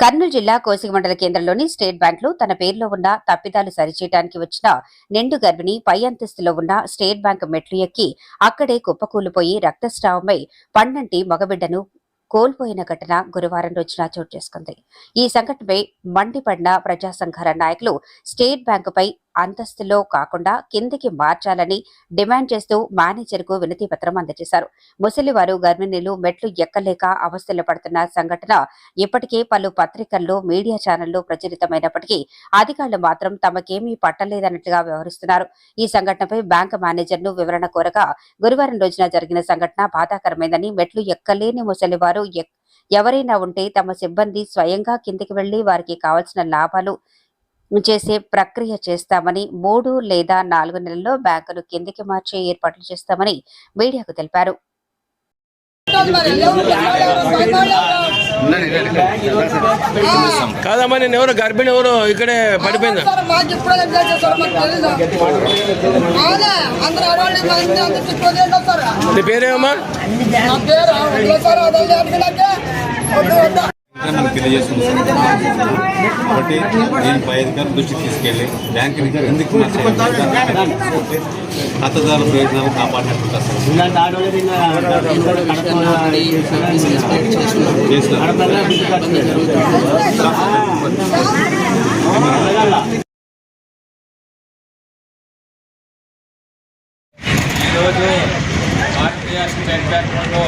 కర్నూలు జిల్లా కోసిగి మండల కేంద్రంలోని స్టేట్ బ్యాంక్లో తన పేరులో ఉన్న తప్పిదాలు సరిచేయడానికి వచ్చిన నిండు గర్భిణి పై అంతస్తులో ఉన్న స్టేట్ బ్యాంక్ మెట్లు ఎక్కి అక్కడే కుప్పకూలిపోయి రక్తస్రావమై పండంటి మగబిడ్డను కోల్పోయిన ఘటన గురువారం రోజున చోటు చేసుకుంది. ఈ సంఘటనపై మండిపడిన ప్రజా సంఘాల నాయకులు స్టేట్ బ్యాంకుపై అంతస్తులో కాకుండా కిందికి మార్చాలని డిమాండ్ చేస్తూ మేనేజర్కు వినతి పత్రం అందజేశారు. ముసలివారు గర్భిణీలు మెట్లు ఎక్కలేక అవస్థలు పడుతున్న సంఘటన ఇప్పటికే పలు పత్రికల్లో మీడియా ఛానళ్ళు ప్రచురితమైనప్పటికీ అధికారులు మాత్రం తమకేమీ పట్టలేదన్నట్లుగా వ్యవహరిస్తున్నారు. ఈ సంఘటనపై బ్యాంక్ మేనేజర్ను వివరణ కోరగా గురువారం రోజున జరిగిన సంఘటన బాధాకరమైందని మెట్లు ఎక్కలేని ముసలివారు ఎవరైనా ఉంటే తమ సిబ్బంది స్వయంగా కిందికి వెళ్ళి వారికి కావాల్సిన లాభాలు చేసే ప్రక్రియ చేస్తామని మూడు లేదా నాలుగు నెలల్లో బ్యాంకును కిందికి మార్చే ఏర్పాట్లు చేస్తామని మీడియాకు తెలిపారు. కాదమ్మా నేను ఎవరు గర్భిణి ఎవరు ఇక్కడే పడిపోయిందా? నీ పేరేమమ్మా? మనకు తెలియజేస్తుంది. ఒకటి నేను పై అధికారుల దృష్టికి తీసుకెళ్ళి బ్యాంకుని ఎందుకు ఖాతాదారుల ప్రయోజనాలు కాపాడినట్టు సార్ చేసినారు. ఈరోజు భారతీయ స్టేట్ బ్యాంకులో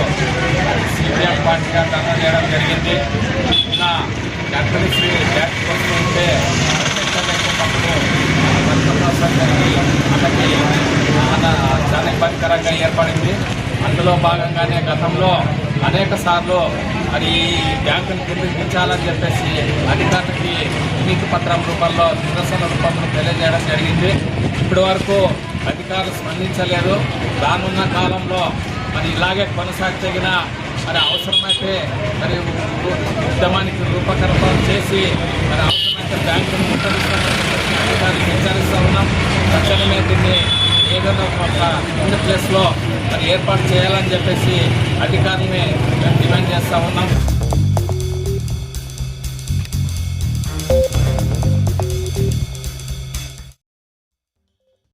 సిపిఎం పార్టీగా ధర్నా చేయడం జరిగింది. నిన్న డాక్టర్ శ్రీ బ్యాంక్ కోసం ఉంటే జరిగి మన చాలా ఇబ్బందికరంగా ఏర్పడింది. అందులో భాగంగానే గతంలో అనేక సార్లు అది బ్యాంకును గుర్తించాలని చెప్పేసి అధికారులకి వినతి పత్రం రూపంలో నిరసన రూపంలో తెలియజేయడం జరిగింది. ఇప్పటి వరకు అధికారులు స్పందించలేదు. రానున్న కాలంలో మరి ఇలాగే కొనసాగితగిన మరి అవసరమైతే మరి ఉద్యమానికి రూపకల్పన చేసి మరి అవసరమైతే బ్యాంకును ముట్టడిస్తామని అధికారులు హెచ్చరిస్తూ ఉన్నాం. తక్షణమే దీన్ని ఏదైనా ఒక ప్లేస్లో మరి ఏర్పాటు చేయాలని చెప్పేసి అధికారులని డిమాండ్ చేస్తూ ఉన్నాం.